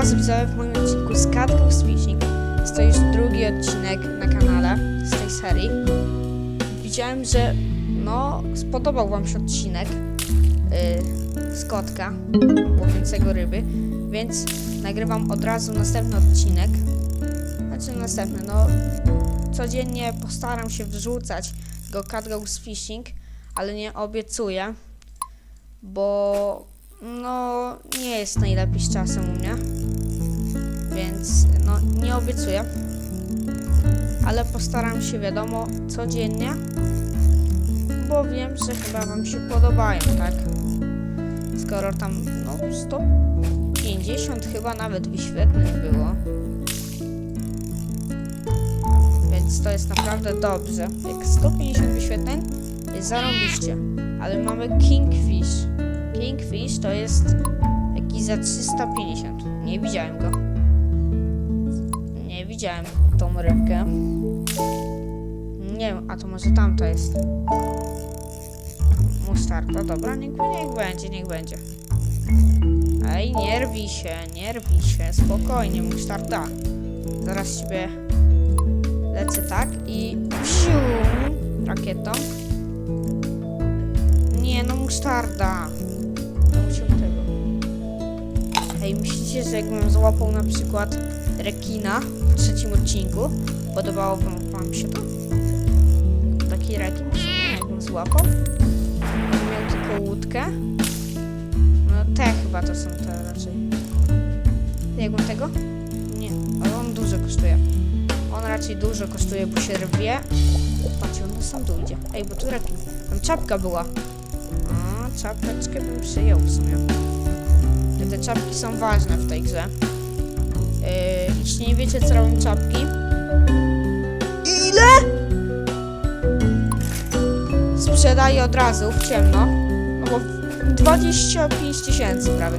Was widzowie w moim odcinku z Catbox Fishing. Jest to już drugi odcinek na kanale z tej serii. Widziałem, że no spodobał Wam się odcinek yy, z kotka łowiącego ryby, więc nagrywam od razu następny odcinek. Znaczy następny, no codziennie postaram się wrzucać go Catbox Fishing, ale nie obiecuję, bo no nie jest najlepiej z czasem u mnie. Więc no nie obiecuję. Ale postaram się wiadomo codziennie. Bo wiem, że chyba wam się podobają, tak? Skoro tam no 150 chyba nawet wyświetleń było. Więc to jest naprawdę dobrze. Jak 150 wyświetleń jest zarąbiście. Ale mamy Kingfish. Kingfish to jest jakiś za 350. Nie widziałem go. Widziałem tą rybkę. Nie wiem, a to może tamta jest. Musztarda, dobra, niech, niech będzie, niech będzie. Ej, nie rwij się, nie rwij się, spokojnie, musztarda. Zaraz ciebie lecę tak i psiu, rakietą. Nie, no musztarda. Nie musiał tego. Ej, myślicie, że jakbym złapał na przykład rekina w trzecim odcinku, podobało wam, wam się to? Taki rekin jakbym złapał. Miał tylko łódkę. No te chyba to są te raczej. Jakbym tego? Nie, ale on dużo kosztuje. On raczej dużo kosztuje, bo się rwie. Patrzcie, on sam tu idzie. Ej, bo tu rekin. Tam czapka była. A, czapeczkę bym przyjął w sumie. Te czapki są ważne w tej grze. Yy, jeśli nie wiecie, co robią czapki. Ile? Sprzedaję od razu w ciemno. No bo 25 tysięcy prawie.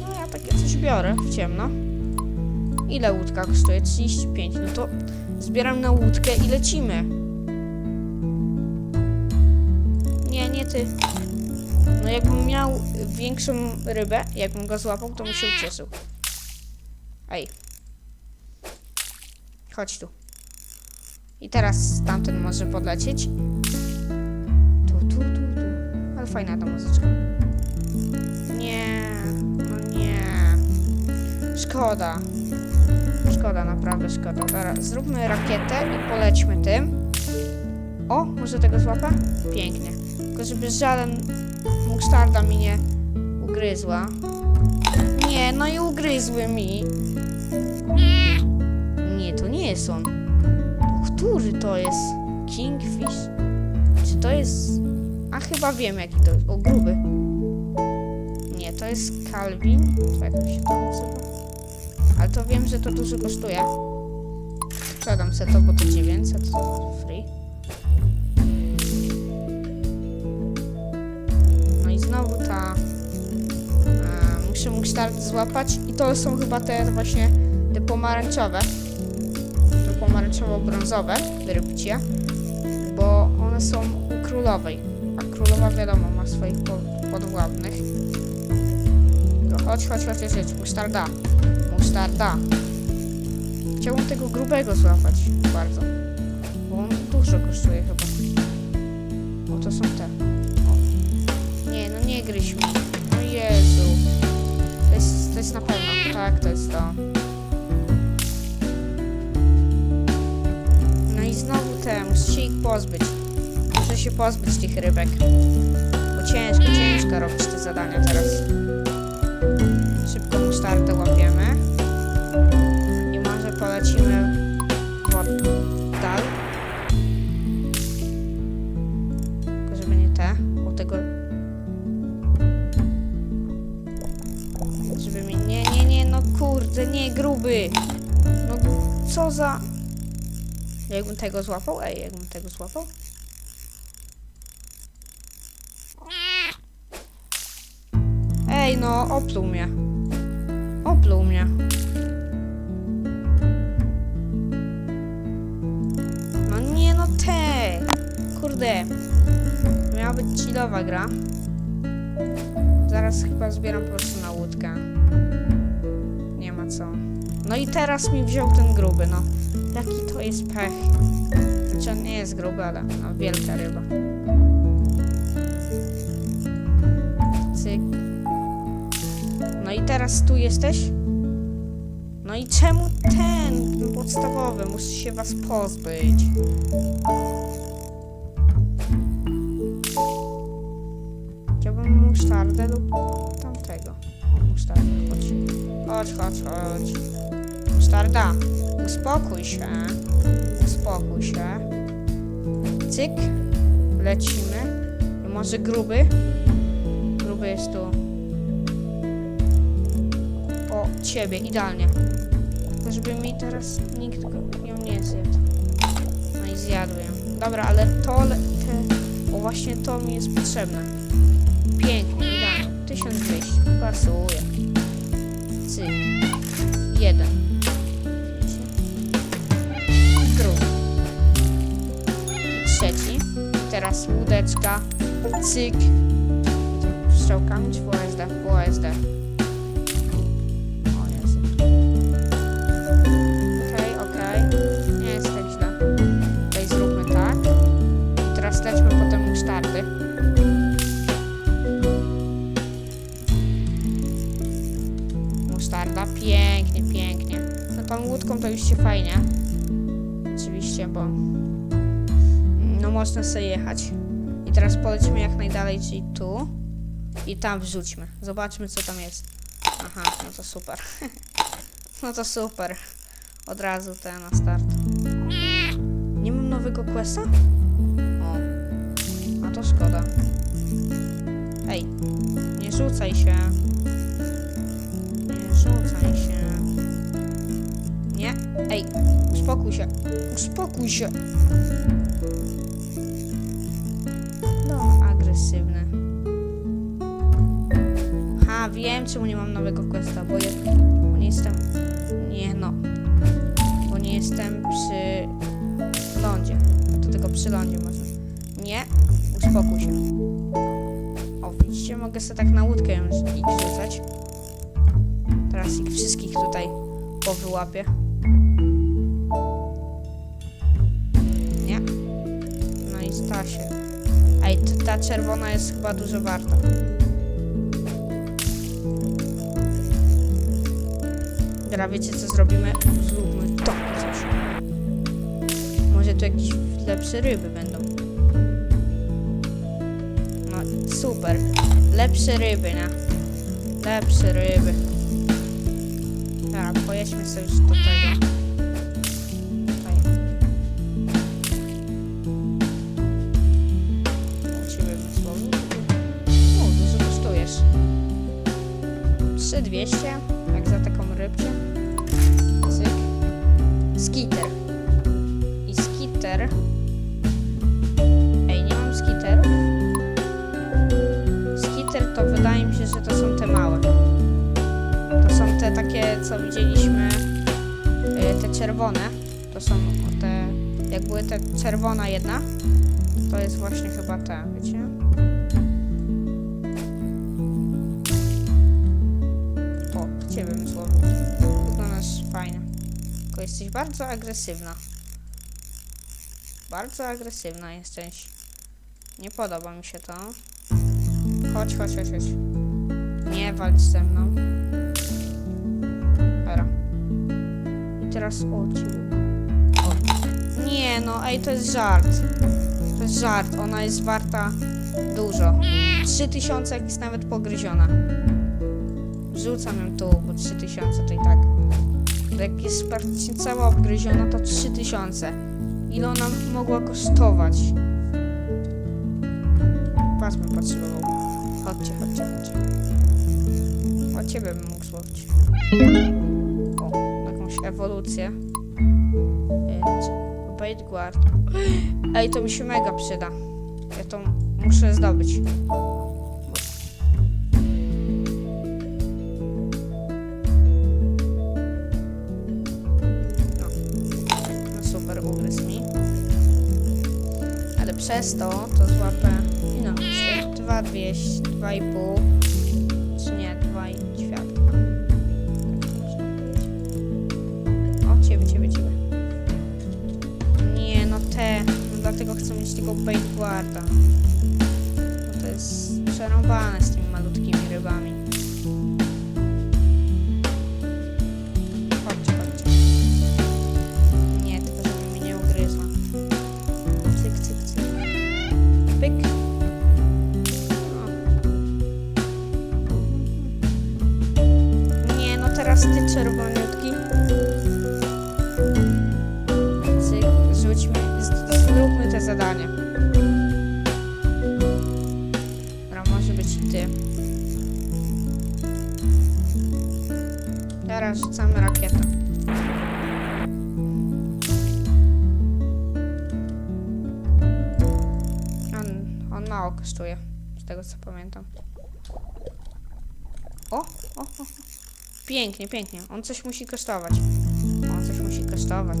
No ja takie coś biorę w ciemno. Ile łódka kosztuje? 35. No to zbieram na łódkę i lecimy. Nie, nie ty. No jakbym miał większą rybę, jakbym go złapał, to bym się ucieszył. Ej. Chodź tu. I teraz tamten może podlecieć. Tu, tu, tu, tu. Ale fajna ta muzyczka. Nie, no nie. Szkoda. Szkoda, naprawdę szkoda. Dobra, zróbmy rakietę i polećmy tym. O, może tego złapę? Pięknie. Tylko żeby żaden musztarda mi nie ugryzła. Nie, no i ugryzły mi. Nie, to nie jest on. Który to jest? Kingfish? Czy to jest... A chyba wiem jaki to jest. O, gruby. Nie, to jest Calvin. Co jak się to nazywa? Ale to wiem, że to dużo kosztuje. Sprzedam se to, bo to 900, to free. No i znowu ta... E, muszę mógł start złapać i to są chyba te właśnie te pomarańczowe. Te pomarańczowo-brązowe rybcie, bo one są u królowej. A królowa wiadomo ma swoich po, podwładnych. No chodź, chodź, chodź, chodź, chodź, musztarda. Musztarda. Chciałbym tego grubego złapać bardzo. Bo on dużo kosztuje chyba. O, to są te. O. Nie, no nie gryź mi. No Jezu. To jest, to jest na pewno. Tak, to jest to. Znowu te. Muszę się ich pozbyć. Muszę się pozbyć tych rybek. Bo ciężko, ciężko robić te zadania teraz. Szybko musztardę łapiemy. I może polecimy w oddal. Tylko żeby nie te. O tego Żeby mi... Nie, nie, nie, no kurde, nie, gruby. No co za... Jakbym tego złapał? Ej, jakbym tego złapał? Ej, no, opluł mnie. Opluł mnie. No nie, no te. Kurde. Miała być chillowa gra. Zaraz chyba zbieram po prostu na łódkę. No i teraz mi wziął ten gruby, no. Jaki to jest pech. Znaczy on nie jest gruby, ale no, wielka ryba. Cyk. No i teraz tu jesteś? No i czemu ten podstawowy? Muszę się was pozbyć. Chciałbym musztardę lub tamtego. Musztardę, chodź. Chodź, chodź, chodź. Musztarda, uspokój się. Uspokój się. Cyk. Lecimy. I może gruby? Gruby jest tu. O, ciebie, idealnie. Żeby mi teraz nikt ją nie zjadł. No i zjadł ją. Dobra, ale to, te, o właśnie to mi jest potrzebne. Pięknie, idealnie. 1200, pasuje. Cyk. Jeden. Drugi. Trzeci. Teraz łódeczka. Cyk. Strzałkami czy WSD? WSD. O Jezu. Okej, okej. Nie jest tak źle. Tutaj zróbmy tak. Teraz lećmy potem musztardy. Musztarda. Pięknie, pięknie. No tą łódką to już się fajnie. Oczywiście, bo no można sobie jechać. I teraz polećmy jak najdalej, czyli tu. I tam wrzućmy. Zobaczmy co tam jest. Aha, no to super. no to super. Od razu te na start. Nie mam nowego questa? O. A to szkoda. Ej, nie rzucaj się. Nie rzucaj się. Nie. Ej, uspokój się. Uspokój się. No, agresywny. Ha, wiem czemu nie mam nowego questa, bo, je, bo nie jestem... Nie no. Bo nie jestem przy lądzie. To tylko przy lądzie można. Nie, uspokój się. O, widzicie, mogę sobie tak na łódkę ich rzucać. Teraz ich wszystkich tutaj powyłapię. I sta się. Ej, ta czerwona jest chyba dużo warta. Dobra, wiecie co zrobimy? Zróbmy takie coś. Może tu jakieś lepsze ryby będą. No super. Lepsze ryby, nie? Lepsze ryby. Dobra, pojedźmy sobie już do tego. 3200, jak za taką rybkę. Cyk. Skitter. I skitter. Ej, nie mam skitterów. Skitter to wydaje mi się, że to są te małe. To są te takie, co widzieliśmy, y, te czerwone. To są te, jak były te czerwona jedna, to jest właśnie chyba te, wiecie? Tylko jesteś bardzo agresywna. Bardzo agresywna jesteś. Nie podoba mi się to. Chodź, chodź, chodź, chodź. Nie walcz ze mną. Dobra. I teraz o ciebie. O. Nie no, ej, to jest żart. To jest żart, ona jest warta dużo. 3000 jak jest nawet pogryziona. Wrzucam ją tu, bo 3000 to i tak. Jak jest praktycznie cała obgryziona, to 3000. Ile ona mogła kosztować? Pas bym potrzebował. Chodźcie, chodźcie, chodźcie. O ciebie bym mógł złowić. O, jakąś ewolucję. Bait guard. Ej, to mi się mega przyda. Ja to muszę zdobyć. przez to to złapę. No, 2, 200, 2,5. Czy nie, 2 i ćwiartka. O, ciebie, ciebie, ciebie. Nie, no te. No dlatego chcę mieć tego baitguarda. No to jest przerąbane z tymi malutkimi rybami. Mało kosztuje, z tego co pamiętam. O, o, o. Pięknie, pięknie. On coś musi kosztować. On coś musi kosztować.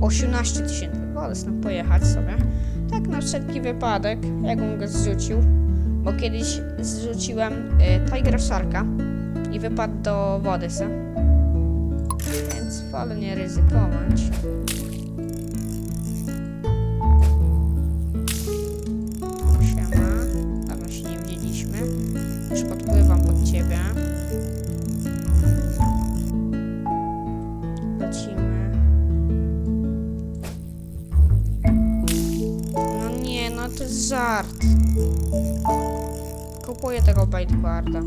18 tysięcy. Wolę stąd pojechać sobie. Tak na wszelki wypadek, jakbym go zrzucił. Bo kiedyś zrzuciłem y, Tiger Sharka i wypadł do wody se. Więc wolę nie ryzykować. Już podpływam pod ciebie. Lecimy. No nie, no to jest żart. Kupuję tego bait guarda. Y,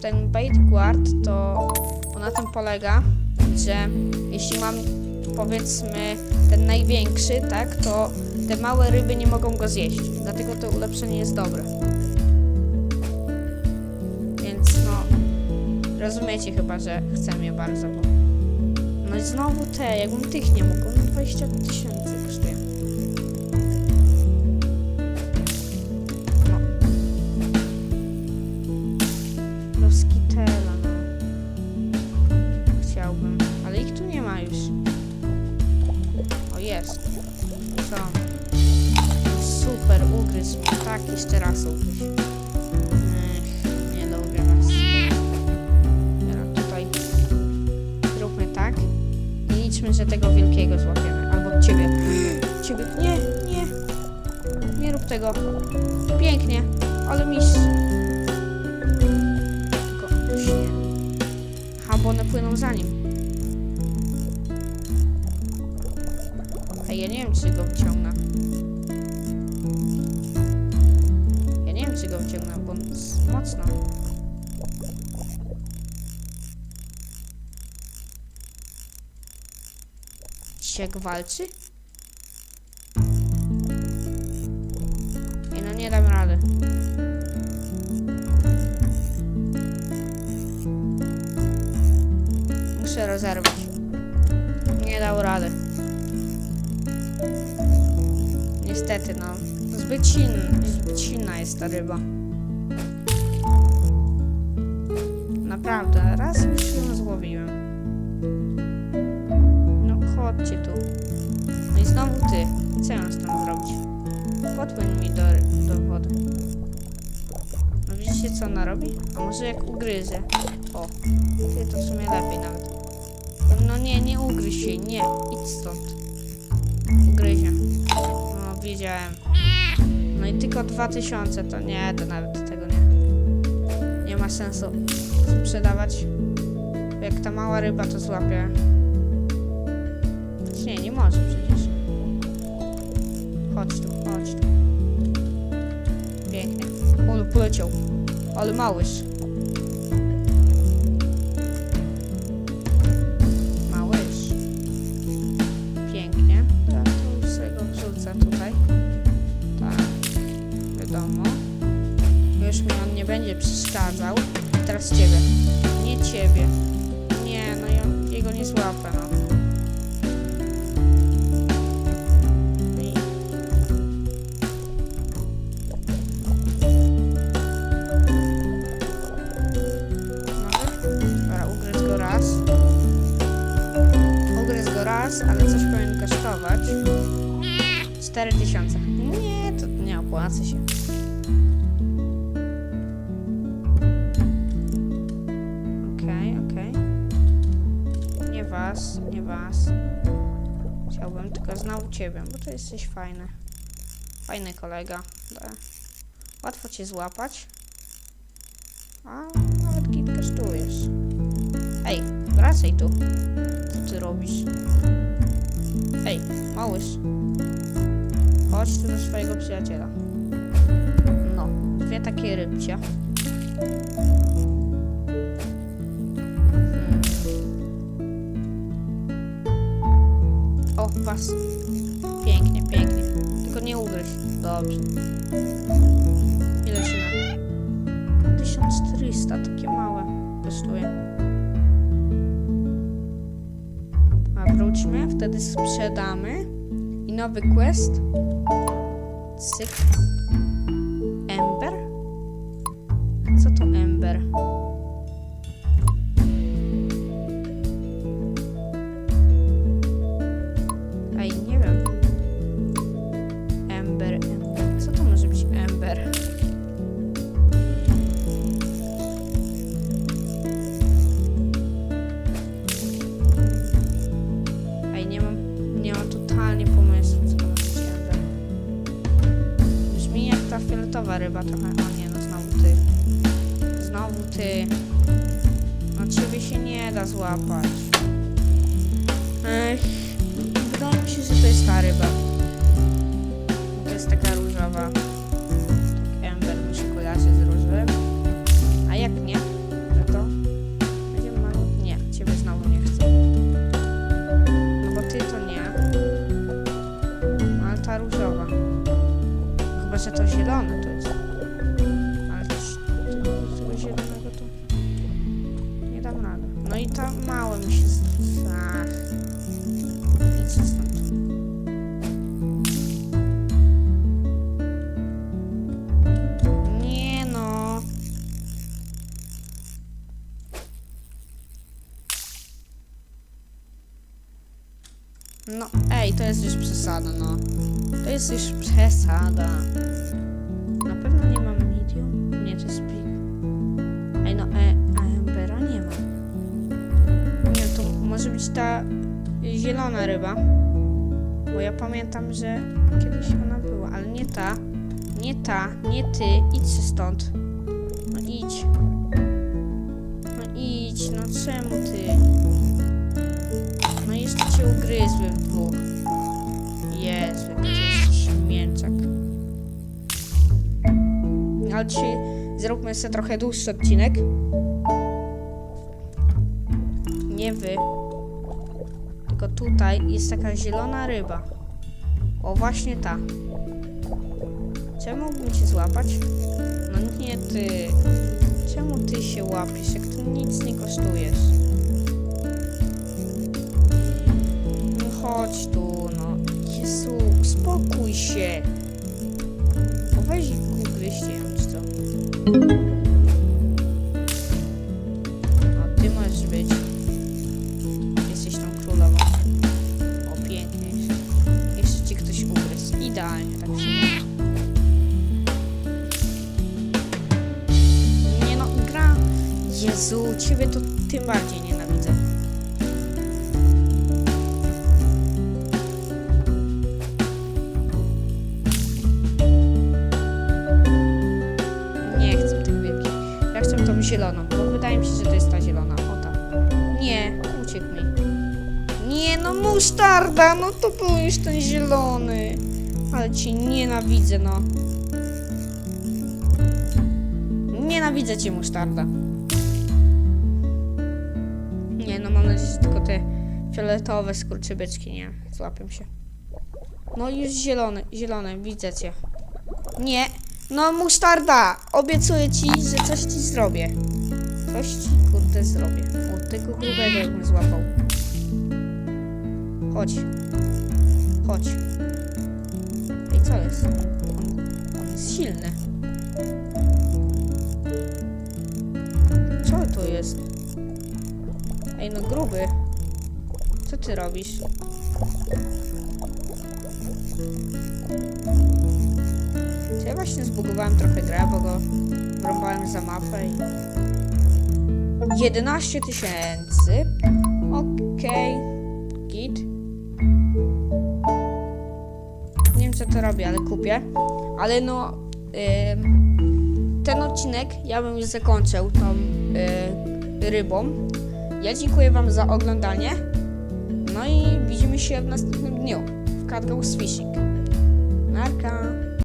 Ten bait guard to na tym polega, że jeśli mam powiedzmy ten największy, tak, to te małe ryby nie mogą go zjeść. Dlatego to ulepszenie jest dobre. Rozumiecie chyba, że chcę je bardzo, bo... No i znowu te, jakbym tych nie mógł, on 20 tysięcy kosztuje. No. No skitela, no. Chciałbym, ale ich tu nie ma już. O, jest. Co? Super, ugryzł. Tak, jeszcze raz ugryź. Że tego wielkiego złapiemy. Albo ciebie. Ciebie. Nie, nie. Nie rób tego. Pięknie, ale mistrz. Tylko nie. Ha, bo one płyną za nim. Ej, ja nie wiem, czy go wyciągnę. Ja nie wiem, czy go wyciągnę, bo on mocno. Ciek walczy? Ej, no nie dam rady. Muszę rozerwać. Nie dał rady. Niestety, no. Zbyt silna, zbyt silna jest ta ryba. Naprawdę, raz już ją złowiłem. Chodźcie tu. No i znowu ty. Co ja mam stąd zrobić? Podpłyń mi do, do wody. No widzicie co ona robi? A może jak ugryzie? O, ty to w sumie lepiej nawet. No nie, nie ugryź jej, nie. Idź stąd. Ugryzie. No, wiedziałem. No i tylko 2000 to nie, to nawet tego nie. Nie ma sensu sprzedawać. Jak ta mała ryba to złapie. Nie, nie może przecież. Chodź tu, chodź tu. Pięknie. On poleciał. Ale małyż. Ale coś powinien kosztować. 4000. Nie, to nie opłaca się. Okej, okej. Nie was, nie was. Chciałbym tylko znaleźć. u ciebie, bo to jesteś fajny. Fajny kolega. Łatwo cię złapać. A nawet git kosztujesz. Ej, wracaj tu. Co ty robisz? Ej, małysz. Chodź tu do swojego przyjaciela. No, dwie takie rybcie. Hmm. O, was. Pięknie, pięknie. Tylko nie ugryź. Dobrze. Ile się na... 1400, takie małe kosztuje. Wtedy sprzedamy. I nowy quest. Cyk. No, ej, to jest już przesada, no. To jest już przesada. Na pewno nie mam medium. Nie, to jest big. Ej, no, e, a Embera nie ma. Nie, to może być ta zielona ryba. Bo ja pamiętam, że kiedyś ona była, ale nie ta. Nie ta, nie ty. Idź stąd. No idź. No idź, no czemu ty? Jeszcze cię ugryzły w dwóch. Jezu, jaki ty jesteś mięczak. Ale zróbmy sobie trochę dłuższy odcinek. Nie wy. Tylko tutaj jest taka zielona ryba. O, właśnie ta. Czemu mógłbym cię złapać? No nie ty. Czemu ty się łapiesz, jak ty nic nie kosztujesz? Chodź no. Jezu, uspokój się. O, weź ugryźcie ją, czy co? O, ty możesz być. Jesteś tą królową. O, pięknie. Jeszcze ci ktoś ugryzł. Idealnie, tak się Nie no, gra. Jezu, ciebie to tym bardziej to był już ten zielony. Ale cię nienawidzę, no. Nienawidzę cię, musztarda. Nie, no mam nadzieję, że tylko te fioletowe skurczybeczki nie złapią się. No już zielony, zielony, widzę cię. Nie, no musztarda, obiecuję ci, że coś ci zrobię. Coś ci kurde zrobię. O, tego grubego jakbym złapał. Chodź. Chodź. Ej, co jest? On, on jest silny. Co to jest? Ej, no gruby. Co ty robisz? Ja właśnie zbugowałem trochę grę, bo go wrąbałem za mapę i... 11 tysięcy. Okej. Git. Co to robię, ale kupię. Ale no, ym, ten odcinek ja bym już zakończył tą y, rybą. Ja dziękuję Wam za oglądanie. No i widzimy się w następnym dniu w Catghouse Fishing.